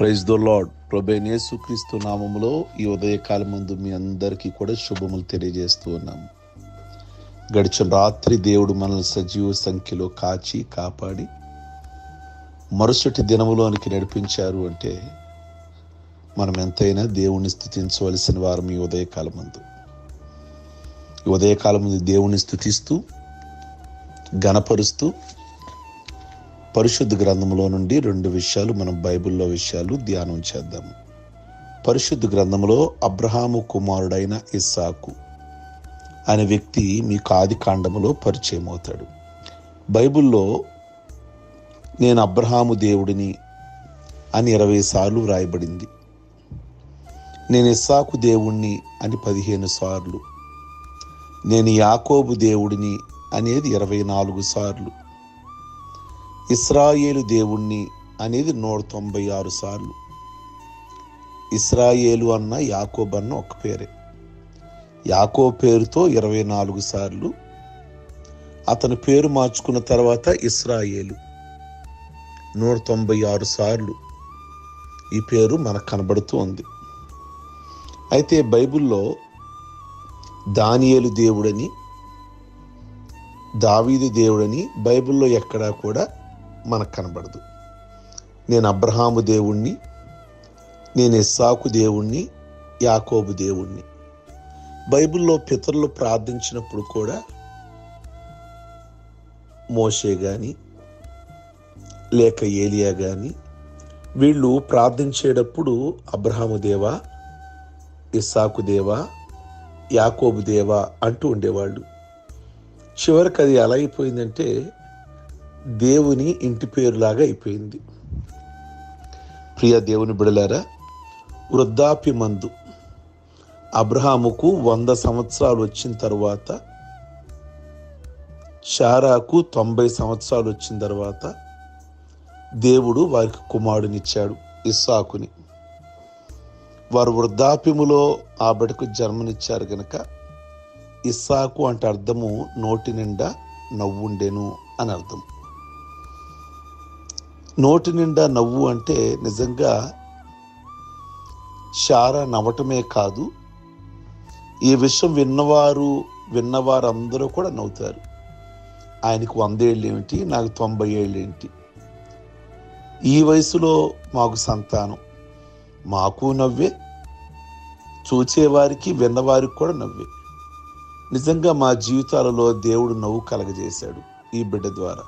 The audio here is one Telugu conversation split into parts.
ప్రైజ్ ద లాడ్ ప్రభేనేసు క్రీస్తు నామములో ఈ ఉదయకాలం ముందు మీ అందరికీ కూడా శుభములు తెలియజేస్తూ ఉన్నాము. గడిచిన రాత్రి దేవుడు మనల్ని సజీవ సంఖ్యలో కాచి కాపాడి మరుసటి దినములోనికి నడిపించారు అంటే మనం ఎంతైనా దేవుణ్ణి స్థుతించవలసిన వారం ఈ ఉదయకాలం ముందు ఈ ఉదయకాలం ముందు దేవుణ్ణి స్థుతిస్తూ గణపరుస్తూ పరిశుద్ధ గ్రంథంలో నుండి రెండు విషయాలు మనం బైబిల్లో విషయాలు ధ్యానం చేద్దాము పరిశుద్ధ గ్రంథంలో అబ్రహాము కుమారుడైన ఇస్సాకు అనే వ్యక్తి మీకు ఆది కాండములో పరిచయం అవుతాడు. బైబిల్లో నేను అబ్రహాము దేవుడిని అని ఇరవై సార్లు వ్రాయబడింది. నేను ఇస్సాకు దేవుణ్ణి అని పదిహేను సార్లు. నేను యాకోబు దేవుడిని అనేది ఇరవై నాలుగు సార్లు. ఇస్రాయేలు దేవుణ్ణి అనేది నూట తొంభై ఆరు సార్లు. ఇస్రాయేలు అన్న యాకోబ్ అన్న ఒక పేరే. యాకో పేరుతో ఇరవై నాలుగు సార్లు. అతని పేరు మార్చుకున్న తర్వాత ఇస్రాయేలు. నూట తొంభై ఆరు సార్లు ఈ పేరు మనకు కనబడుతూ ఉంది. అయితే బైబిల్లో దానియేలు దేవుడని దావీదు దేవుడని బైబిల్లో ఎక్కడా కూడా మనకు కనబడదు. నేను అబ్రహాము దేవుణ్ణి నేను ఇస్సాకు దేవుణ్ణి యాకోబు దేవుణ్ణి. బైబిల్లో పితరులు ప్రార్థించినప్పుడు కూడా మోషే కానీ లేక ఏలియా కానీ వీళ్ళు ప్రార్థించేటప్పుడు అబ్రహాము దేవా ఇస్సాకు దేవా యాకోబు దేవా అంటూ ఉండేవాళ్ళు. చివరికి అది ఎలా అయిపోయిందంటే దేవుని ఇంటి పేరులాగా అయిపోయింది. ప్రియ దేవుని బిడలారా వృద్ధాప్య మందు. అబ్రహాముకు వంద సంవత్సరాలు వచ్చిన తర్వాత షారాకు తొంభై సంవత్సరాలు వచ్చిన తర్వాత దేవుడు వారికి కుమారునిచ్చాడు ఇస్సాకుని. వారు వృద్ధాప్యములో ఆ బిడకు జన్మనిచ్చారు గనక ఇస్సాకు అంటే అర్థము నోటి నిండా నవ్వుండెను అని అర్థం. నోటి నిండా నవ్వు అంటే నిజంగా శార నవ్వటమే కాదు ఈ విషయం విన్నవారు విన్నవారు అందరూ కూడా నవ్వుతారు. ఆయనకు వందేళ్ళు ఏమిటి నాకు తొంభై ఏళ్ళు ఏంటి ఈ వయసులో మాకు సంతానం. మాకు నవ్వే చూచేవారికి విన్నవారికి కూడా నవ్వే. నిజంగా మా జీవితాలలో దేవుడు నవ్వు కలగజేశాడు ఈ బిడ్డ ద్వారా.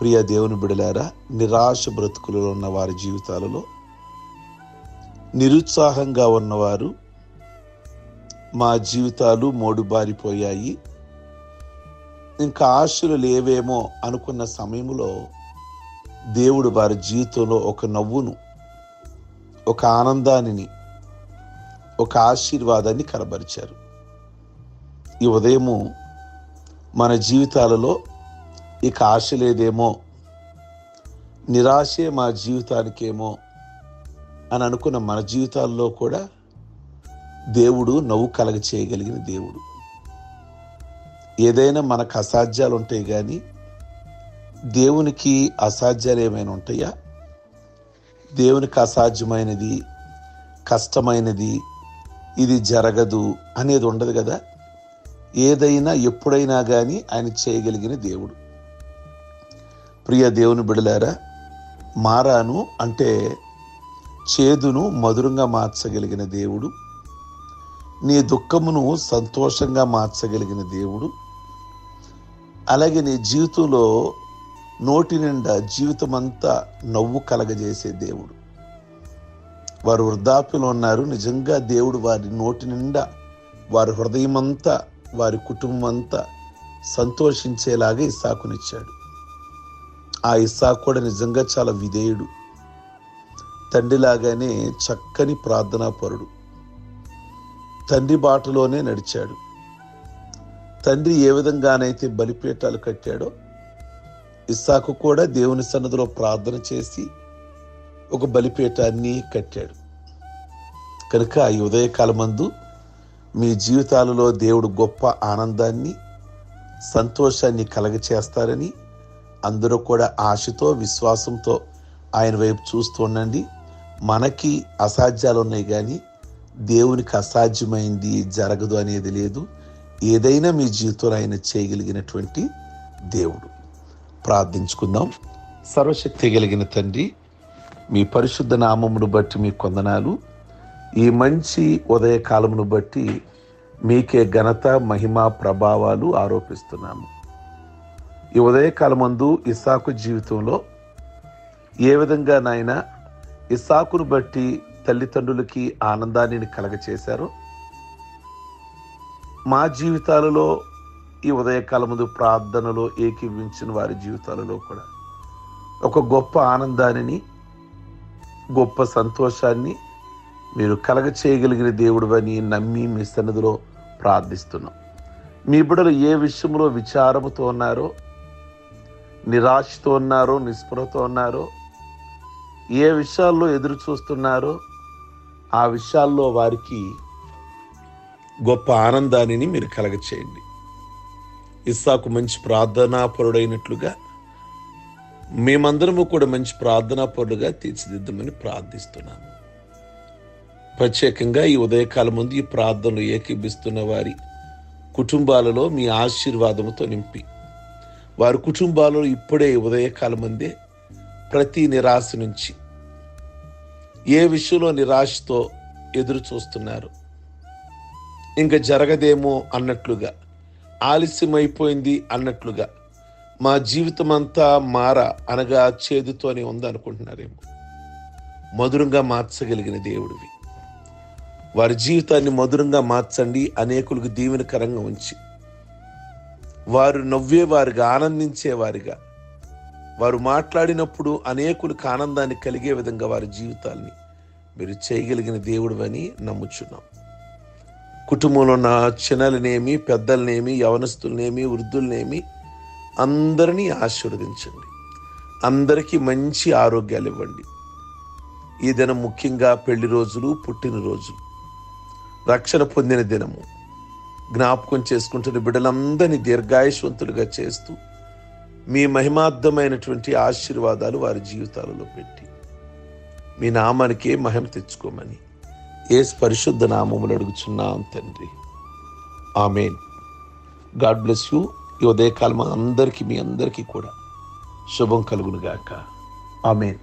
ప్రియ దేవుని బిడలారా నిరాశ బ్రతుకులలో ఉన్న వారి జీవితాలలో నిరుత్సాహంగా ఉన్నవారు మా జీవితాలు మోడుబారిపోయాయి. ఇంకా ఆశలు లేవేమో అనుకున్న సమయంలో దేవుడు వారి జీవితంలో ఒక నవ్వును ఒక ఆనందాన్ని ఒక ఆశీర్వాదాన్ని కనబరిచారు. ఈ ఉదయము మన జీవితాలలో ఇక ఆశ లేదేమో నిరాశే మా జీవితానికేమో అని అనుకున్న మన జీవితాల్లో కూడా దేవుడు నవ్వు కలగ చేయగలిగిన దేవుడు. ఏదైనా మనకు అసాధ్యాలు ఉంటాయి కానీ దేవునికి అసాధ్యాలు ఏమైనా ఉంటాయా? దేవునికి అసాధ్యమైనది కష్టమైనది ఇది జరగదు అనేది ఉండదు కదా. ఏదైనా ఎప్పుడైనా కానీ ఆయన చేయగలిగిన దేవుడు. ప్రియ దేవుని బిడలారా మారాను అంటే చేదును మధురంగా మార్చగలిగిన దేవుడు నీ దుఃఖమును సంతోషంగా మార్చగలిగిన దేవుడు అలాగే నీ జీవితంలో నోటి నిండా జీవితం అంతా నవ్వు కలగజేసే దేవుడు. వారు వృద్ధాప్యలో ఉన్నారు నిజంగా దేవుడు వారి నోటి నిండా వారి హృదయమంతా వారి కుటుంబం అంతా సంతోషించేలాగా ఇసాకునిచ్చాడు ఆ ఇస్సాకు కూడా నిజంగా చాలా విధేయుడు. తండ్రిలాగానే చక్కని ప్రార్థనాపరుడు. తండ్రి బాటలోనే నడిచాడు. తండ్రి ఏ విధంగానైతే బలిపీఠాలు కట్టాడో ఇస్సాకు కూడా దేవుని సన్నదిలో ప్రార్థన చేసి ఒక బలిపీఠాన్ని కట్టాడు. కనుక ఈ ఉదయకాలమందు మీ జీవితాలలో దేవుడు గొప్ప ఆనందాన్ని సంతోషాన్ని కలగచేస్తారని అందరూ కూడా ఆశతో విశ్వాసంతో ఆయన వైపు చూస్తూ ఉండండి. మనకి అసాధ్యాలు ఉన్నాయి కానీ దేవునికి అసాధ్యమైంది జరగదు అనేది లేదు. ఏదైనా మీ జీవితంలో ఆయన చేయగలిగినటువంటి దేవుడు. ప్రార్థించుకుందాం. సర్వశక్తి కలిగిన తండ్రి మీ పరిశుద్ధ నామమును బట్టి మీ కొందనాలు. ఈ మంచి ఉదయకాలమును బట్టి మీకే ఘనత మహిమ ప్రభావాలు ఆరోపిస్తున్నాము. ఈ ఉదయకాలమందు ఇసాకు జీవితంలో ఏ విధంగా నాయన ఇసాకును బట్టి తల్లిదండ్రులకి ఆనందాన్ని కలగచేశారు? మా జీవితాలలో ఈ ఉదయకాలముందు ప్రార్థనలో ఏకీవించిన వారి జీవితాలలో కూడా ఒక గొప్ప ఆనందాన్ని గొప్ప సంతోషాన్ని మీరు కలగ చేయగలిగిన దేవుడు అని నమ్మి మీ సన్నిధిలో ప్రార్థిస్తున్నాం. మీ బిడ్డలు ఏ విషయంలో విచారముతో ఉన్నారో నిరాశతో ఉన్నారో నిస్పృహతో ఉన్నారో. ఏ విషయాల్లో ఎదురు చూస్తున్నారో ఆ విషయాల్లో వారికి గొప్ప ఆనందాన్ని మీరు కలగచేయండి. ఇస్సాకు మంచి ప్రార్థనాపరుడైనట్లుగా మేమందరము కూడా మంచి ప్రార్థనాపరుడుగా తీర్చిదిద్దమని ప్రార్థిస్తున్నాము. ప్రత్యేకంగా ఈ ఉదయకాలం ముందు ఈ ప్రార్థనలు ఏకీభిస్తున్న వారి కుటుంబాలలో మీ ఆశీర్వాదముతో నింపి వారి కుటుంబాలలో ఇప్పుడే ఉదయకాలమందే ప్రతి నిరాశ నుంచి ఏ విషయంలో నిరాశతో ఎదురు చూస్తున్నారు? ఇంకా జరగదేమో అన్నట్లుగా ఆలస్యమైపోయింది అన్నట్లుగా మా జీవితం అంతా మార అనగా చేదుతోనే ఉందనుకుంటున్నారేమో. మధురంగా మార్చగలిగిన దేవుడివి. వారి జీవితాన్ని మధురంగా మార్చండి అనేకులకు దీవెనకరంగా ఉంచి వారు నవ్వేవారుగా ఆనందించేవారిగా. వారు మాట్లాడినప్పుడు అనేకులకు ఆనందాన్ని కలిగే విధంగా వారి జీవితాల్ని మీరు చేయగలిగిన దేవుడు అని నమ్ముచున్నాం. కుటుంబంలో ఉన్న చిన్నలనేమి పెద్దలనేమి యవనస్తులనేమి వృద్ధులనేమి అందరినీ ఆశీర్వదించండి. అందరికీ మంచి ఆరోగ్యాలు ఇవ్వండి. ఈ దినం ముఖ్యంగా పెళ్ళి రోజులు పుట్టినరోజులు. రక్షణ పొందిన దినము. జ్ఞాపకం చేసుకుంటున్న బిడ్డలందరినీ దీర్ఘాయుషవంతులుగా చేస్తూ మీ మహిమార్థమైనటువంటి ఆశీర్వాదాలు వారి జీవితాలలో పెట్టి మీ నామానికే మహిమ తెచ్చుకోమని ఏ పరిశుద్ధ నామములు అడుగుచున్నాం తండ్రి. ఆమెన్. God bless you. ఈ ఉదయకాలం అందరికీ మీ అందరికీ కూడా శుభం కలుగునుగాక. ఆమెన్.